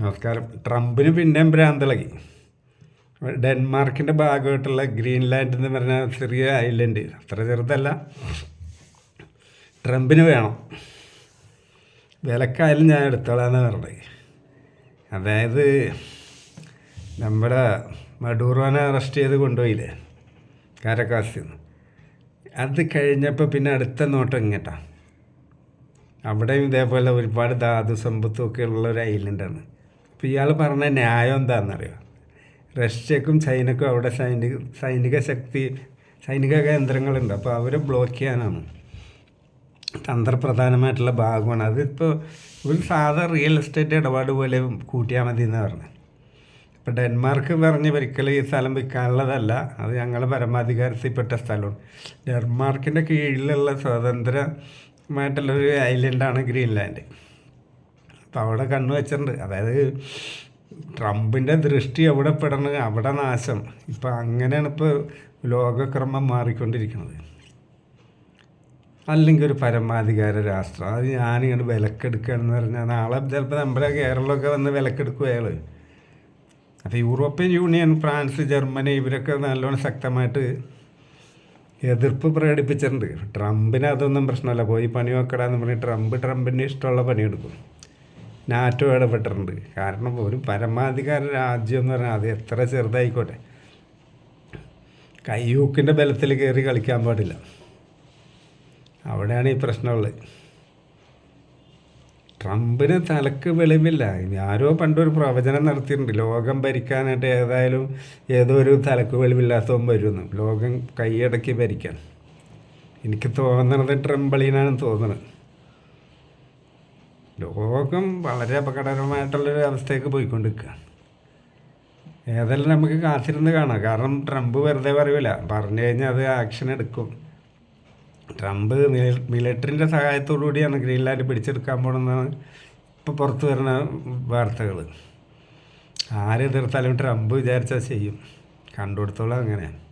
നമസ്കാരം. ട്രംപിന് പിന്നെയും ഭ്രാന്തിളകി. ഡെൻമാർക്കിന്റെ ഭാഗമായിട്ടുള്ള ഗ്രീൻലാൻഡ് എന്ന് പറഞ്ഞ ചെറിയ ഐലൻഡ്. അത്ര ചെറുതല്ല. ട്രംപിന് വേണം. വിലക്കായാലും ഞാൻ എടുത്തോളാന്ന് പറഞ്ഞത്. അതായത് നമ്മുടെ മഡൂറോനെ അറസ്റ്റ് ചെയ്ത് കൊണ്ടുപോയില്ലേ? കാരക്കാസിൽ അത് കഴിഞ്ഞപ്പോൾ പിന്നെ അടുത്ത നോട്ടം ഇങ്ങോട്ടാണ് അവിടെയും ഇതേപോലെ ഒരുപാട് ധാതു സമ്പത്തും ഒക്കെ ഉള്ള ഒരു ഐലൻഡാണ്. അപ്പോൾ ഇയാൾ പറഞ്ഞ ന്യായം എന്താണെന്നറിയോ റഷ്യക്കും ചൈനക്കും അവിടെ സൈനിക സൈനിക ശക്തി സൈനിക കേന്ദ്രങ്ങളുണ്ട്. അപ്പോൾ അവരെ ബ്ലോക്ക് ചെയ്യാനാണ്. തന്ത്രപ്രധാനമായിട്ടുള്ള ഭാഗമാണ്. അതിപ്പോൾ ഒരു സാധാ റിയൽ എസ്റ്റേറ്റ് ഇടപാട് പോലെ കൂട്ടിയാൽ മതി എന്ന് പറഞ്ഞു. ഇപ്പോൾ ഡെൻമാർക്ക് പറഞ്ഞ് ഒരിക്കലും ഈ സ്ഥലം വിൽക്കാനുള്ളതല്ല. അത് ഞങ്ങൾ പരമാധികാരത്തിൽപ്പെട്ട സ്ഥലമാണ്. ഡെൻമാർക്കിന്റെ കീഴിലുള്ള സ്വതന്ത്രമായിട്ടുള്ളൊരു ഐലൻഡാണ് ഗ്രീൻലാൻഡ്. അവിടെ കണ്ണു വെച്ചിട്ടുണ്ട്. അതായത് ട്രംപിന്റെ ദൃഷ്ടി എവിടെ പെടണത് അവിടെ നാശം. ഇപ്പം അങ്ങനെയാണ് ഇപ്പോൾ ലോകക്രമം മാറിക്കൊണ്ടിരിക്കുന്നത്. അല്ലെങ്കിൽ ഒരു പരമാധികാര രാഷ്ട്രം. അത് ഞാനിങ്ങനെ വിലക്കെടുക്കുകയാണെന്ന് പറഞ്ഞാൽ നാളെ ചിലപ്പോൾ നമ്മുടെ കേരളമൊക്കെ വന്ന് വിലക്കെടുക്കും അയാൾ അപ്പോൾ യൂറോപ്യൻ യൂണിയൻ ഫ്രാൻസ് ജർമ്മനി ഇവരൊക്കെ നല്ലോണം ശക്തമായിട്ട് എതിർപ്പ് പ്രകടിപ്പിച്ചിട്ടുണ്ട്. ട്രംപിന് അതൊന്നും പ്രശ്നമല്ല. പോയി പണി വെക്കടാന്ന് പറഞ്ഞ് ട്രംപ് ട്രംപിന്റെ ഇഷ്ടമുള്ള പണിയെടുക്കും. നാറ്റോ ഇടപെട്ടിട്ടുണ്ട്. കാരണം ഒരു പരമാധികാര രാജ്യം എന്ന് പറഞ്ഞാൽ അത് എത്ര ചെറുതായിക്കോട്ടെ. കയ്യൂക്കിന്റെ ബലത്തിൽ കയറി കളിക്കാൻ പാടില്ല. അവിടെയാണ് ഈ പ്രശ്നമുള്ളത്. ട്രംപിന് തലക്ക് വെളിവില്ല. ആരോ പണ്ടൊരു പ്രവചനം നടത്തിയിട്ടുണ്ട്. ലോകം ഭരിക്കാനായിട്ട് ഏതായാലും ഏതോ ഒരു തലക്ക് വെളിവില്ലാത്തവൻ വരുമെന്ന് ലോകം കൈയടക്കി ഭരിക്കാൻ. എനിക്ക് തോന്നണത് ട്രംപളീനാണെന്ന് തോന്നുന്നത് ലോകം വളരെ അപകടകരമായിട്ടുള്ളൊരു അവസ്ഥയ്ക്ക് പോയിക്കൊണ്ടിരിക്കുകയാണ് ഏതായാലും നമുക്ക് കാത്തിരുന്ന് കാണാം. കാരണം ട്രംപ് വെറുതെ പറയൂല. പറഞ്ഞു കഴിഞ്ഞാൽ അത് ആക്ഷൻ എടുക്കും. ട്രംപ് മിലിറ്ററിന്റെ സഹായത്തോടു കൂടിയാണ് ഗ്രീൻലാൻഡ് പിടിച്ചെടുക്കാൻ പോകണമെന്നാണ് ഇപ്പോൾ പുറത്തു വരുന്ന വാർത്തകൾ ആരെതിർത്താലും ട്രംപ് വിചാരിച്ചാൽ ചെയ്യും. കണ്ടുകൊടുത്തോളം അങ്ങനെയാണ്.